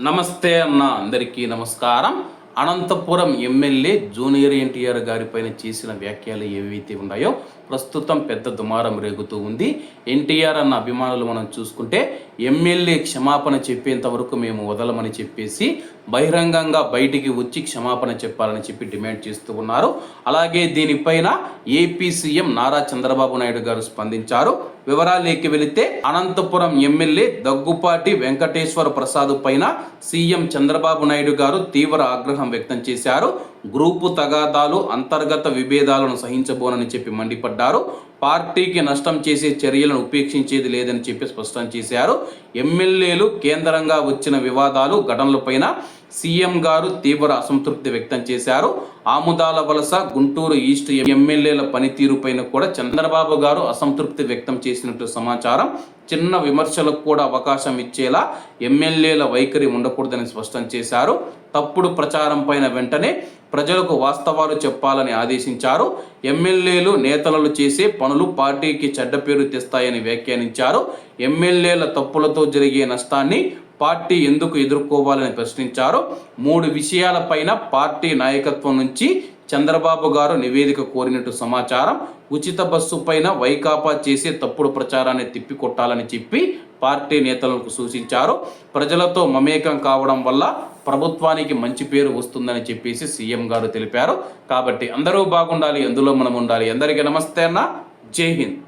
నమస్తే అన్న అందరికీ నమస్కారం. అనంతపురం ఎమ్మెల్యే జూనియర్ ఎన్టీఆర్ గారిపైన చేసిన వ్యాఖ్యలు ఏవైతే ఉన్నాయో ప్రస్తుతం పెద్ద దుమారం రేగుతూ ఉంది. ఎన్టీఆర్ అన్న అభిమానులు మనం చూసుకుంటే ఎమ్మెల్యే క్షమాపణ చెప్పేంత వరకు మేము వదలమని చెప్పేసి బహిరంగంగా బయటికి వచ్చి క్షమాపణ చెప్పాలని చెప్పి డిమాండ్ చేస్తూ ఉన్నారు. అలాగే దీనిపైన ఏపీ సీఎం నారా చంద్రబాబు నాయుడు గారు స్పందించారు. వివరాలేకి వెళితే అనంతపురం ఎమ్మెల్యే దగ్గుపాటి వెంకటేశ్వర ప్రసాద్ పైన సీఎం చంద్రబాబు నాయుడు గారు తీవ్ర ఆగ్రహం వ్యక్తం చేశారు. గ్రూపు తగాదాలు అంతర్గత విభేదాలను సహించబోనని చెప్పి మండిపడ్డారు. పార్టీకి నష్టం చేసే చర్యలను ఉపేక్షించేది లేదని చెప్పి స్పష్టం చేశారు. ఎమ్మెల్యేలు కేంద్రంగా వచ్చిన వివాదాలు ఘటనలపైన సీఎం గారు తీవ్ర అసంతృప్తి వ్యక్తం చేశారు. ఆముదాల వలస గుంటూరు ఈస్ట్ ఎమ్మెల్యేల పనితీరుపైన కూడా చంద్రబాబు గారు అసంతృప్తి వ్యక్తం చేసినట్టు సమాచారం. చిన్న విమర్శలకు కూడా అవకాశం ఇచ్చేలా ఎమ్మెల్యేల వైఖరి ఉండకూడదని స్పష్టం చేశారు. తప్పుడు ప్రచారం పైన వెంటనే ప్రజలకు వాస్తవాలు చెప్పాలని ఆదేశించారు. ఎమ్మెల్యేలు నేతలు చేసే పనులు పార్టీకి చెడ్డ పేరు తెస్తాయని వ్యాఖ్యానించారు. ఎమ్మెల్యేల తప్పులతో జరిగే నష్టాన్ని పార్టీ ఎందుకు ఎదుర్కోవాలని ప్రశ్నించారు మూడు విషయాలపైన పార్టీ నాయకత్వం నుంచి చంద్రబాబు గారు నివేదిక కోరినట్టు సమాచారం. ఉచిత బస్సు పైన వైకాపా చేసే తప్పుడు ప్రచారాన్ని తిప్పికొట్టాలని చెప్పి పార్టీ నేతలకు సూచించారు. ప్రజలతో మమేకం కావడం వల్ల ప్రభుత్వానికి మంచి పేరు వస్తుందని చెప్పేసి సీఎం గారు తెలిపారు. కాబట్టి అందరూ బాగుండాలి అందులో మనం ఉండాలి. అందరికీ నమస్తే అన్న. జై హింద్.